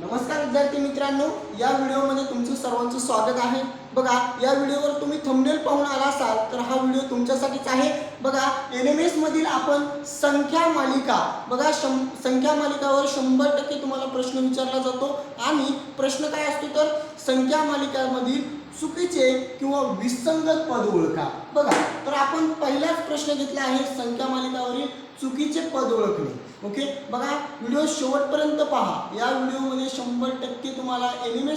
नमस्कार विद्यार्थी मित्रांनो या व्हिडिओमध्ये तुमचं सर्वांचं स्वागत आहे. बघा या व्हिडिओवर तुम्ही थंबनेल पाहून आला असाल तर हा व्हिडिओ तुमच्यासाठीच आहे. बघा एन एम एस मधील आपण संख्या मालिका बघा शं संख्या मालिकावर शंभर टक्के तुम्हाला प्रश्न विचारला जातो. आणि प्रश्न काय असतो तर संख्या मालिकामधील चुकीचे किंवा विसंगत पद ओळखा. बघा तर आपण पहिलाच प्रश्न घेतला आहे संख्या मालिकावरील चुकीचे पद ओळखणे. ओके? बघा व्हिडिओ शेवटपर्यंत पहा. या व्हिडिओमध्ये शंभर टक्के तुम्हाला एन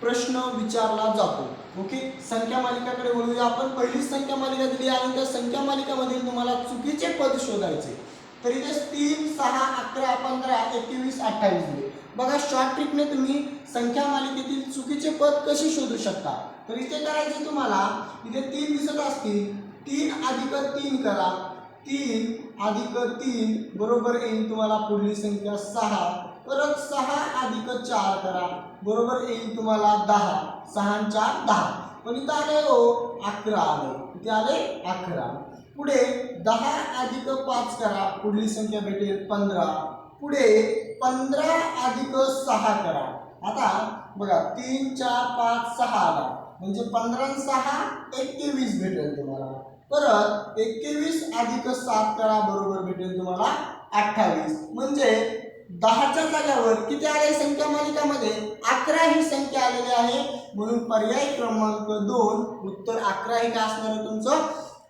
प्रश्न विचारला जातो. ओके? संख्या मालिकाकडे वळूया आपण. पहिलीच संख्या मालिका दिली आणि त्या संख्या मालिकामधील तुम्हाला चुकीचे पद शोधायचे. तर इथे तीन सहा अकरा पंधरा एकवीस अठ्ठावीस दिले. बघा शॉर्ट ट्रिकने तुम्ही संख्या मालिकेतील चुकीचे पद कसे शोधू शकता? तर इथे करायचे तुम्हाला इथे तीन दिसत असतील. तीन अधिक तीन करा. तीन अधिक तीन बरोबर येईल तुम्हाला पुढली संख्या सहा. परत सहा अधिक चार करा. बरोबर येईल तुम्हाला दहा. सहा चार दहा. पण इथं आले हो अकरा आले. इथे आले अकरा. पुढे दहा अधिक पाच करा. पुढली संख्या भेटेल पंधरा. पुढे पंधरा अधिक सहा करा. आता बघा तीन चार पाच सहा आला. म्हणजे पंधरा सहा एकवीस भेटेल तुम्हाला. परत एकवीस अधिक सात करा बरोबर भेटेल तुम्हाला अठ्ठावीस. म्हणजे दहाच्या जाग्यावर किती आले संख्या मालिकामध्ये? अकरा ही संख्या आलेली आहे. म्हणून पर्याय क्रमांक दोन उत्तर अकरा हे काय असणार आहे तुमचं?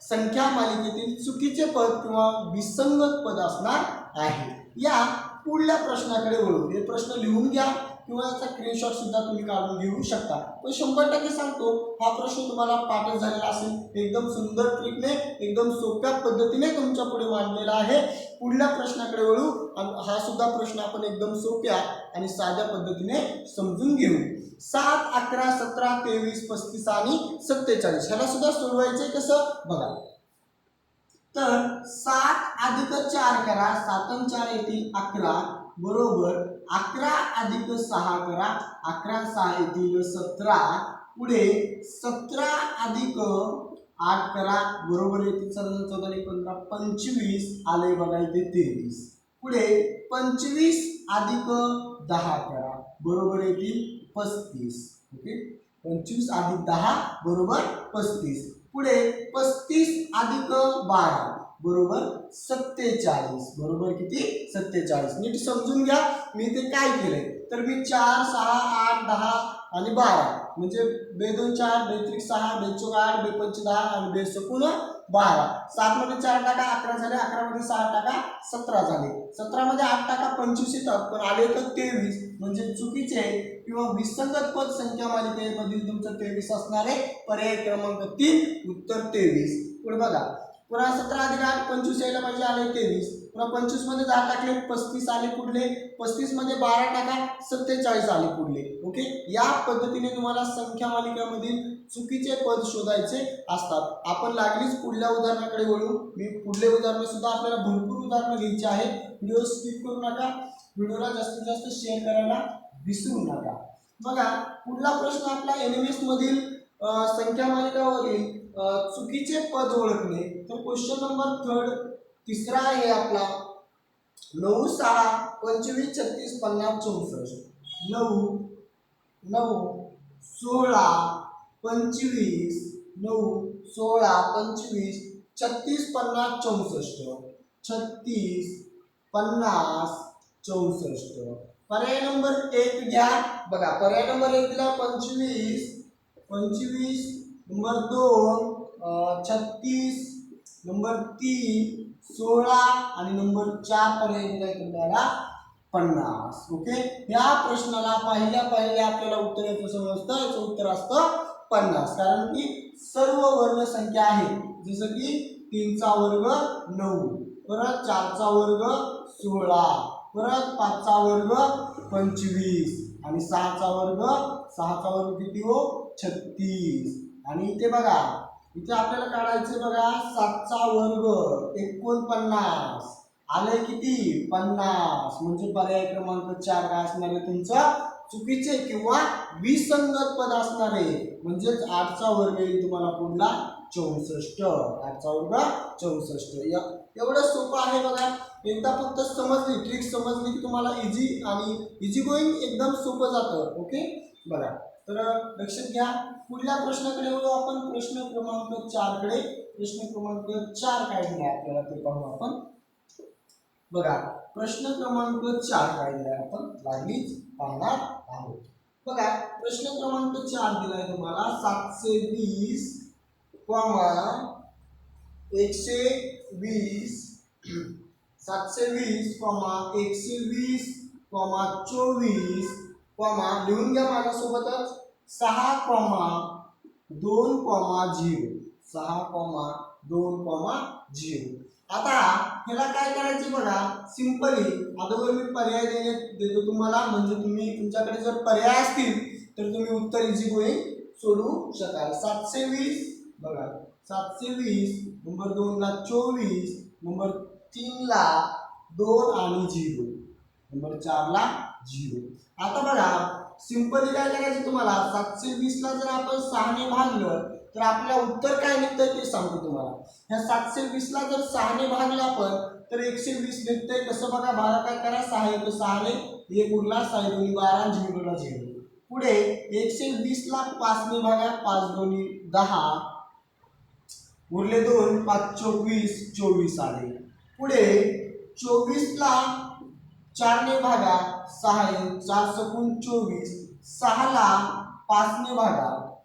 संख्या मालिकेतील चुकीचे पद किंवा विसंगत पद असणार आहे. या पुढल्या प्रश्नाकडे वळू. हे प्रश्न लिहून घ्या किंवा याचा स्क्रीनशॉट सुद्धा तुम्ही काढून घेऊ शकता. पण शंभर टक्के सांगतो हा प्रश्न तुम्हाला पाठच झालेला असेल. एकदम सुंदर ट्रिकने एकदम सोप्या पद्धतीने तुमच्यापुढे मांडलेला आहे. पुढल्या प्रश्नाकडे वळू आणि हा सुद्धा प्रश्न आपण एकदम सोप्या आणि साध्या पद्धतीने समजून घेऊ. सात अकरा सतरा तेवीस पस्तीस आणि सत्तेचाळीस. ह्याला सुद्धा सोडवायचंय कसं? बघा. तर सात अधिक चार करा सातन चार येतील अकरा बरोबर. अकरा अधिक सहा करा अकरा सहा येतील सतरा. पुढे सतरा अधिक आठ करा बरोबर येतील चौदा चौदा आणि पंधरा पंचवीस. आले बघा इथे तेवीस. पुढे पंचवीस अधिक दहा करा बरोबर येतील पस्तीस. ओके? पंचवीस अधिक दहा बरोबर पस्तीस. पुढे पस्तीस अधिक बारा बरोबर सत्तेचाळीस. बरोबर किती? सत्तेचाळीस. नीट समजून घ्या मी ते काय केलंय? तर मी चार सहा आठ दहा आणि बारा. म्हणजे बेदोन चार बेत्रिक सहा बेचोक आठ बेपंच दहा आणि बे सकून बारा. सात मध्ये चार टाका अकरा झाले अकरा मध्ये सहा टाका सतरा झाले. सतरा मध्ये आठ टाका पंचवीस येतात पण आले तर तेवीस. म्हणजे चुकीचे किंवा विसंगत पद संख्या मालिकेमधील तुमचं तेवीस असणार आहे. पर्याय क्रमांक तीन उत्तर तेवीस. पुढे बघा. पुन्हा सतरा अधिक आठ पंचवीस यायला पाहिजे आले तेवीस. पुन्हा पंचवीसमध्ये दहा टाकले पस्तीस आले पुढले. पस्तीसमध्ये बारा टाका सत्तेचाळीस आले पुढले. ओके? या पद्धतीने तुम्हाला संख्या मालिकामधील चुकीचे पद शोधायचे असतात. आपण लागलीच पुढल्या उदाहरणाकडे वळू. मी पुढले उदाहरण सुद्धा आपल्याला भरपूर उदाहरणं घ्यायची आहेत. व्हिडिओ स्किप करू नका. व्हिडिओला जास्तीत जास्त शेअर करायला विसरू नका बघा पुढला प्रश्न आपला एन एम एस मधील संख्या मालिकावरील चुकीचे पद ओळखणे. तर क्वेश्चन नंबर थर्ड तिसरा आहे आपला. नऊ सहा पंचवीस छत्तीस पन्नास चौसष्ट. नऊ नऊ सोळा पंचवीस नऊ सोळा पंचवीस छत्तीस पन्नास चौसष्ट. छत्तीस पन्नास चौसष्ट. पर्याय नंबर एक घ्या. बघा पर्याय नंबर एक दिला पंचवीस. पंचवीस नंबर दोन छत्तीस नंबर तीन सोळा आणि नंबर चार पर्याय दिलाय तुम्हाला पन्नास. ओके? या प्रश्नाला पहिल्या पहिल्या आपल्याला उत्तर याचं समजतं. याचं उत्तर असतं पन्नास. कारण की सर्व वर्ण संख्या आहे. जसं की तीनचा वर्ग नऊ परत चारचा वर्ग सोळा. परत पाचचा वर्ग पंचवीस. आणि सहाचा वर्ग सहाचा वर्ग किती हो? छत्तीस. आणि इथे बघा इथे आपल्याला काढायचे बघा सातचा वर्ग एकोणपन्नास. आले किती? पन्नास. म्हणजे पर्याय क्रमांक चार काय असणार आहे तुमचं? चुकीचे किंवा विसंगत पद असणार आहे. म्हणजेच आठचा वर्ग येईल तुम्हाला पुढला चौसष्ट. आठचा वर्ग चौसष्ट. एवढं सोपं आहे बघा. एकदा फक्त समजली ट्रिक समजली की तुम्हाला इझी आणि इझी गोईंग एकदम सोपं जातं ओके बघा तर लक्षात घ्या पुढल्या प्रश्नाकडे वळू आपण. प्रश्न क्रमांक चारकडे. प्रश्न क्रमांक चार काय दिला आपल्याला ते पाहू आपण. बघा प्रश्न क्रमांक चार काय दिलाय आपण? लागलीच पाहणार आहोत. बघा प्रश्न क्रमांक चार दिलाय तुम्हाला. सातशे वीस कॉमा एकशे वीस सातशे वीस कॉमा एकशे वीस कॉमा चोवीस कॉमा लिहून घ्या माझ्यासोबतच. सहा कॉमा दोन कॉमा झिरो सहा कॉमा दोन कॉमा झिरो आता ह्याला काय करायचे बघा? सिंपली अगोदर मी पर्याय देणे देतो तुम्हाला. म्हणजे तुम्ही तुमच्याकडे जर पर्याय असतील तर तुम्ही उत्तर इझी गोईंग सोडू शकाल. सातशे वीस बघा. सातशे वीस नंबर दोनला चोवीस नंबर तीनला दोन आणि झिरो. नंबर चारला झिरो. आता बघा सिंपली काय करायचं तुम्हाला? सातशे वीसला जर आपण सहाने भागलं तर आपल्याला उत्तर काय निघतंय ते सांगतो तुम्हाला. ह्या सातशे वीसला जर सहाने भागलं आपण तर एकशे वीस निघतंय. कसं बघा भागा काय करा? सहा एक सहाने. एक उरला सहा दोन्ही बारा झिरोला झिरो. पुढे एकशे वीसला पाचने भागा पाच दोन्ही दहा. उरले दोन पाच चोवीस चोवीस आले. पुढे चोवीसला चारने भागा सहा आहे. चार सकून चोवीस. सहाला पाचने भागा.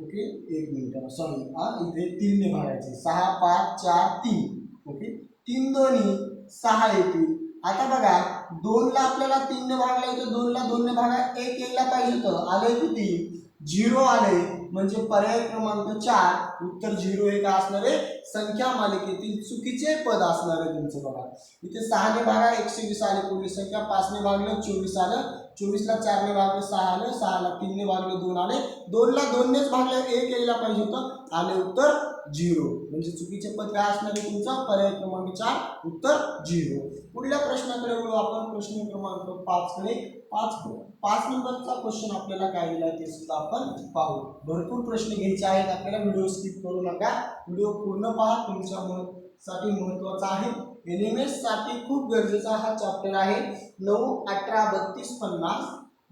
ओके? एक मिनिट. सॉरी हा इथे तीनने भागायचे. सहा पाच चार तीन. ओके? तीन दोन्ही सहा येतील. आता बघा दोनला आपल्याला तीनने भागला येतो. दोनला दोनने भागा एक एकला पाहिजे होतं. आले किती? झिरो आले. म्हणजे पर्याय क्रमांक चार उत्तर झिरो हे असणारे संख्या मालिकेतील चुकीचे पद असणार आहे तुमचं बघा. इथे सहाने भागा एकशे वीस आले पूर्वी संख्या पाचने भागलं चोवीस आलं. चोवीसला चारने भागले सहा आलं. सहाला तीनने भागले दोन आले. दोनला दोननेच भागले एक यायला पाहिजे होतं. आले उत्तर झिरो म्हणजे चुकीचे पद काय असणार आहे तुमचा? पर्याय क्रमांक चार उत्तर झिरो पुढल्या प्रश्नाकडे वळू आपण. प्रश्न क्रमांक पाच कडे. पाच पाच नंबरचा क्वेश्चन आपल्याला काय दिला ते सुद्धा आपण पाहू. भरपूर प्रश्न घ्यायचे आहेत. आपल्याला व्हिडिओ स्किप करू नका. व्हिडिओ पूर्ण पहा. तुमच्या म- साठी महत्त्वाचा आहे. एन एम एससाठी खूप गरजेचा हा चॅप्टर आहे. नऊ अठरा बत्तीस पन्नास.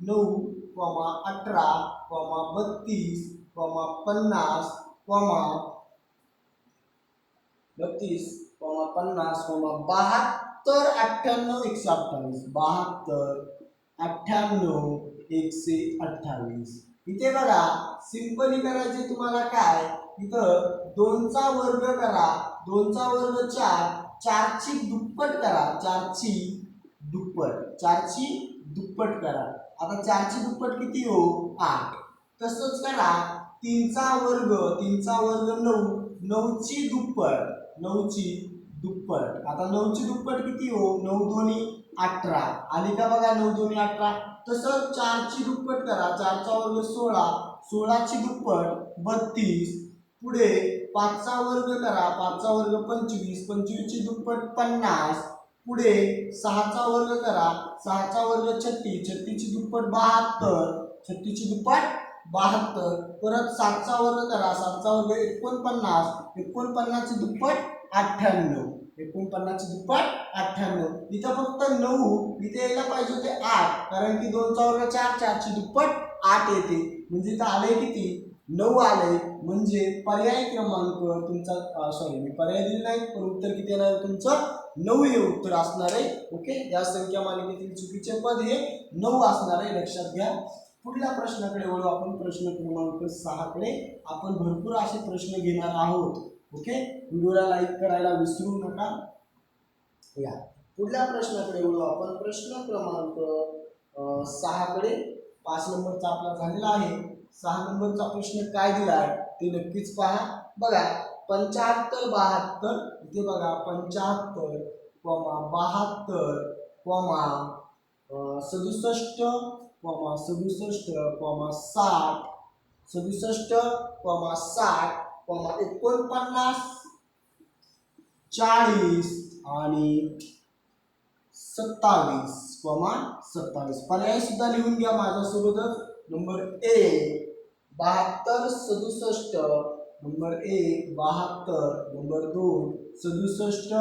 नऊ कॉमा अठरा कॉमा बत्तीस कॉमा पन्नास कॉमा बत्तीस कोमा पन्नास कोमा बहात्तर अठ्ठ्याण्णव एकशे अठ्ठावीस. बहात्तर अठ्ठ्याण्णव एकशे अठ्ठावीस. इथे बघा सिंपली करायचे तुम्हाला काय? इथं दोनचा वर्ग करा. दोनचा वर्ग चार. चारची दुप्पट करा. चारची दुप्पट. चारची दुप्पट करा. आता चारची दुप्पट किती हो? आठ. तसंच करा. तीनचा वर्ग तीनचा वर्ग नऊ. नऊची दुप्पट. नऊची दुप्पट. आता नऊची दुप्पट किती हो? नऊ दोन्ही अठरा. आली का बघा नऊ दोन्ही अठरा? तसं चारची दुप्पट करा. चारचा वर्ग सोळा. सोळाची दुप्पट बत्तीस. पुढे पाचचा वर्ग करा. पाचचा वर्ग पंचवीस. पंचवीसची दुप्पट पन्नास. पुढे सहाचा वर्ग करा. सहाचा वर्ग छत्तीस. छत्तीसची दुप्पट बहात्तर. छत्तीसची दुप्पट बहात्तर परत सातचा वर्ग करा सातचा वर्ग एकोणपन्नास एकोणपन्नासची दुप्पट अठ्ठ्याण्णव एकोणपन्नासची दुप्पट अठ्ठ्याण्णव. इथं फक्त नऊ इथे यायला पाहिजे होते आठ कारण की दोनचा वर्ग चार चारची दुप्पट आठ येते. म्हणजे इथं आले किती? नऊ आले म्हणजे पर्याय क्रमांक तुमचा सॉरी मी पर्याय दिले नाही पण उत्तर किती येणार तुमचं? नऊ हे उत्तर असणार आहे. ओके या संख्या मालिकेतील चुकीचे पद हे नऊ असणार आहे. लक्षात घ्या. पुढल्या प्रश्नाकडे वळू आपण. प्रश्न क्रमांक सहाकडे आपण भरपूर असे प्रश्न घेणार आहोत. ओके? व्हिडिओला लाईक करायला विसरू नका. या. पुढल्या प्रश्नाकडे वळू आपण. प्रश्न क्रमांक सहाकडे पाच नंबरचा आपला झालेला आहे. सहा नंबरचा प्रश्न काय दिला? आहे ते नक्कीच पहा. बघा पंच्याहत्तर बहात्तर इथे बघा पंच्याहत्तर कॉमा बहात्तर कॉमा सदुसष्ट कॉमा सदुसष्ट कॉमा साठ सदुसष्ट कॉमा साठ कॉमा एकोणपन्नास चाळीस आणि सत्तावीस कॉमा सत्तावीस. पर्याय सुद्धा लिहून घ्या माझ्यासोबतच. नंबर एक बहात्तर सदुसष्ट. नंबर एक बहात्तर. नंबर दोन सदुसष्ट.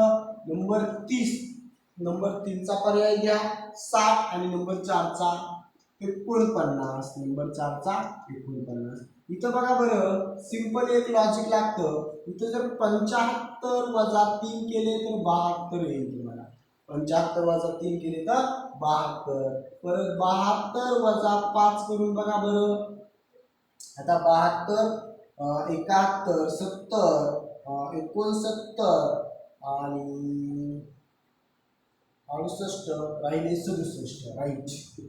नंबर तीस. नंबर तीनचा पर्याय घ्या. साठ आणि नंबर चारचा. एकोणपन्नास नंबर चारचा एकोणपन्नास. इथं बघा बरं सिंपल एक लॉजिक लागतं. इथं जर पंच्याहत्तर वजा तीन केले तर बहात्तर येईल तुम्हाला. पंच्याहत्तर वजा तीन केले तर बहात्तर. परत बहात्तर वजा पाच करून बघा बरं. आता बहात्तर एकाहत्तर सत्तर एकोणसत्तर आणि अडुसष्ट राहिले सदुसष्ट. राईट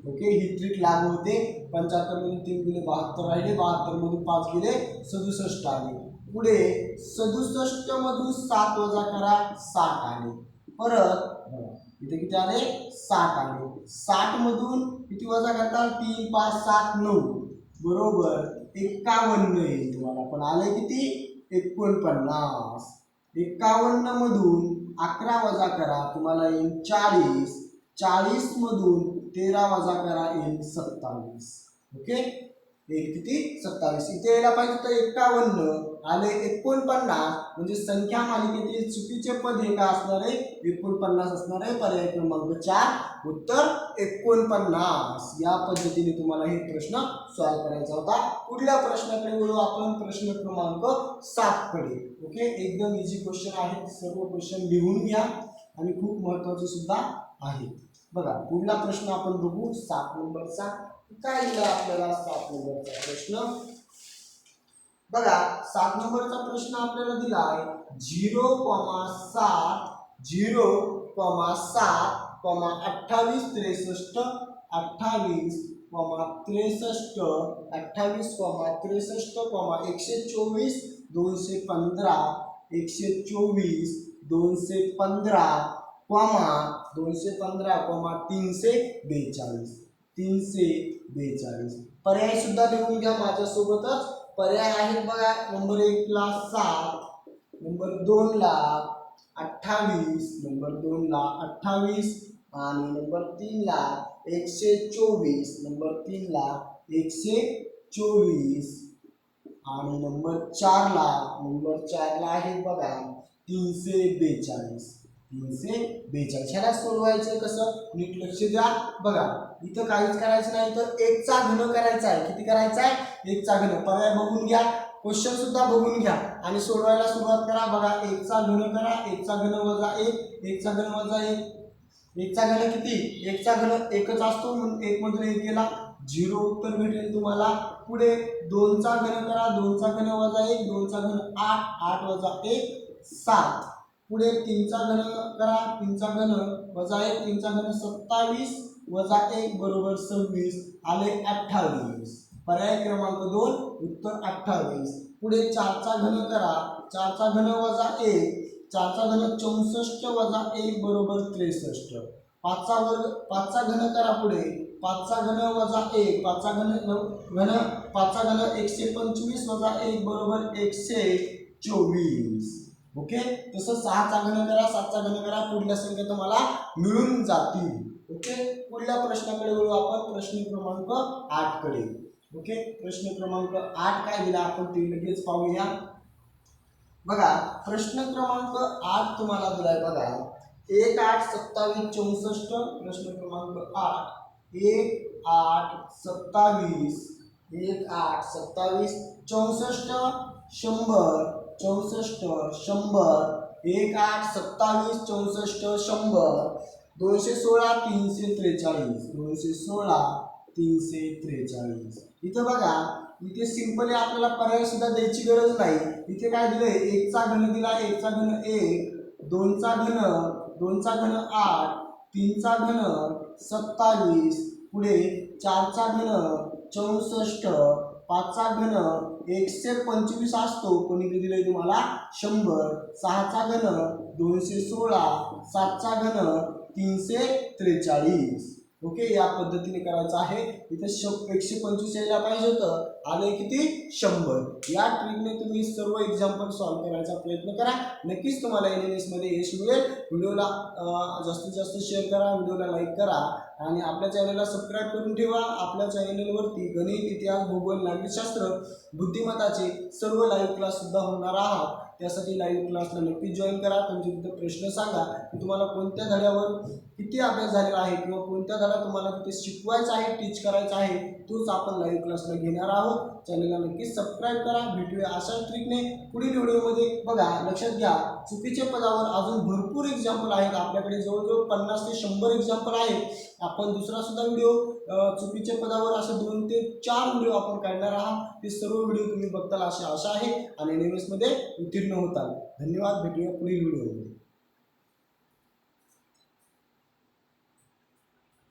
ओके ही ट्रिक लागू होते. पंच्याहत्तर मधून तीन गेले बहात्तर राहिले. बहात्तरमधून पाच गेले सदुसष्ट आले. पुढे सदुसष्ट मधून सात वजा करा साठ आले. परत इथे किती आले? साठ आले. साठ मधून किती वजा करता तीन पाच सात नऊ. बरोबर? एकावन्न येईल तुम्हाला. पण आले किती? एकोणपन्नास. एकावन्न मधून अकरा वजा करा तुम्हाला येईल चाळीस. चाळीस मधून तेरा वजा करा येईल सत्तावीस. ओके? एक किती? सत्तावीस. इथे यायला पाहिजे तर एकावन्न. आले एकोणपन्नास म्हणजे संख्या मालिकेतील चुकीचे पद हे काय असणार आहे? एकोणपन्नास असणार आहे. पर्याय क्रमांक चार उत्तर एकोणपन्नास. या पद्धतीने तुम्हाला हे प्रश्न सॉल्व करायचा होता. पुढल्या प्रश्नाकडे वळू आपण प्रश्न क्रमांक सात कडे. ओके? एकदम इझी क्वेश्चन आहेत सर्व क्वेश्चन लिहून घ्या. आणि खूप महत्त्वाचे सुद्धा आहेत बघा पुढला प्रश्न आपण बघू. सात नंबरचा. काय दिला आपल्याला सात नंबरचा प्रश्न? बघा सात नंबरचा प्रश्न आपल्याला दिला आहे झिरो कॉमा सात झिरो कॉमा सात कॉमा अठ्ठावीस त्रेसष्ट अठ्ठावीस कॉमा त्रेसष्ट अठ्ठावीस कॉमा त्रेसष्ट कॉमा एकशे चोवीस दोनशे पंधरा एकशे चोवीस दोनशे पंधरा कॉमा दोनशे पंधरा कॉमा तीनशे बेचाळीस. तीनशे बेचाळीस. पर्याय सुद्धा लिहून घ्या माझ्यासोबतच. पर्याय आहेत बघा. नंबर एकला सात नंबर दोनला अठ्ठावीस नंबर दोनला अठ्ठावीस आणि नंबर तीनला एकशे चोवीस नंबर तीनला एकशे चोवीस आणि नंबर चारला नंबर चारला आहे बघा तीनशे बेचाळीस. म्हणजे तीनशे बेचाळीस ह्याला सोडवायचं कसं? नीट लक्ष द्या. बघा इथं काहीच करायचं नाही तर एकचा घन करायचा आहे. किती करायचा आहे? एकचा घन. पर्याय बघून घ्या. क्वेश्चन सुद्धा बघून घ्या. आणि सोडवायला सुरुवात करा. बघा एकचा घन करा. एकचा घन वजा एक. एकचा घन वजा एक. एकचा घन किती? एकचा घन एकच असतो. म्हणून एक मधून एक गेला. झिरो उत्तर भेटेल तुम्हाला. पुढे दोनचा घन करा. दोनचा घन वजा एक. दोनचा घन आठ. आठ वजा एक. सात. पुढे तीनचा घन करा तीनचा घन वजा एक तीनचा घन सत्तावीस वजा एक बरोबर सव्वीस आले अठ्ठावीस. पर्याय क्रमांक दोन उत्तर अठ्ठावीस. पुढे चारचा घन करा चारचा घन वजा एक चारचा घन चौसष्ट वजा एक बरोबर त्रेसष्ट. पाचचा वर्ग पाचचा घन करा पुढे पाचचा घन वजा एक पाचचा घन घन पाचचा घन एकशे पंचवीस वजा एक बरोबर एकशे चोवीस. ओके तसं सहाचा घन करा सातचा घन करा पुढल्या संख्या तुम्हाला मिळून जातील. ओके पुढल्या प्रश्नाकडे वळू आपण प्रश्न क्रमांक आठकडे. ओके प्रश्न क्रमांक आठ काय दिला आपण ते लगेच पाहूया. बघा प्रश्न क्रमांक आठ तुम्हाला दिलाय बघा. एक आठ सत्तावीस चौसष्ट प्रश्न क्रमांक आठ. एक आठ सत्तावीस. एक आठ सत्तावीस चौसष्ट शंभर. चौसष्ट शंभर एक आठ सत्तावीस चौसष्ट शंभर दोनशे सोळा तीनशे त्रेचाळीस दोनशे सोळा तीनशे त्रेचाळीस. इथं बघा इथे सिंपली आपल्याला पर्याय सुद्धा द्यायची गरज नाही. इथे काय दिलंय? एकचा घन दिला एकचा घन एक दोनचा घन दोनचा घन आठ तीनचा घन सत्तावीस पुढे चारचा घन चौसष्ट पाचचा घन एकशे पंचवीस असतो. कोणी किती दिलंय तुम्हाला? शंभर. सहाचा घन दोनशे सोळा. सातचा घन तीनशे त्रेचाळीस. ओके या पद्धतीने करायचं आहे. इथे श एकशे पंचवीस यायला पाहिजे होतं. आलं किती? शंभर. या ट्रिकने तुम्ही सर्व एक्झाम्पल सॉल्व्ह करायचा प्रयत्न करा. नक्कीच तुम्हाला एन एन एसमध्ये यश मिळेल. व्हिडिओला जास्तीत जास्त शेअर करा व्हिडिओला लाईक करा आणि आपल्या चॅनलला सबस्क्राईब करून ठेवा. आपल्या चॅनलवरती गणित इतिहास भूगोल नागरिकशास्त्र बुद्धिमत्ताचे सर्व लाईव्ह क्लाससुद्धा होणार आहात. त्यासाठी लाईव्ह क्लासला नक्कीच जॉईन करा. तुमचे तिथे प्रश्न सांगा. की तुम्हाला कोणत्या धड्यावर किती अभ्यास झालेला आहे किंवा कोणत्या धडा तुम्हाला तिथे शिकवायचा आहे टीच करायचा आहे तोच आपण लाईव्ह क्लासला घेणार आहोत. चॅनलला नक्कीच सबस्क्राईब करा. भेटूया अशाच ट्रिकने पुढील व्हिडिओमध्ये बघा लक्षात घ्या चुकीच्या पदावर अजून भरपूर एक्झाम्पल आहेत. आपल्याकडे जवळजवळ पन्नास ते शंभर एक्झाम्पल आहेत. आपण दुसरा सुद्धा व्हिडिओ चुकीच्या पदावर असे दोन ते चार व्हिडिओ आपण काढणार आहात. ते सर्व व्हिडिओ तुम्ही बघताल अशी आशा आहे आणि एनमध्ये उत्तीर्ण होताल. धन्यवाद. भेटूया पुढील व्हिडिओमध्ये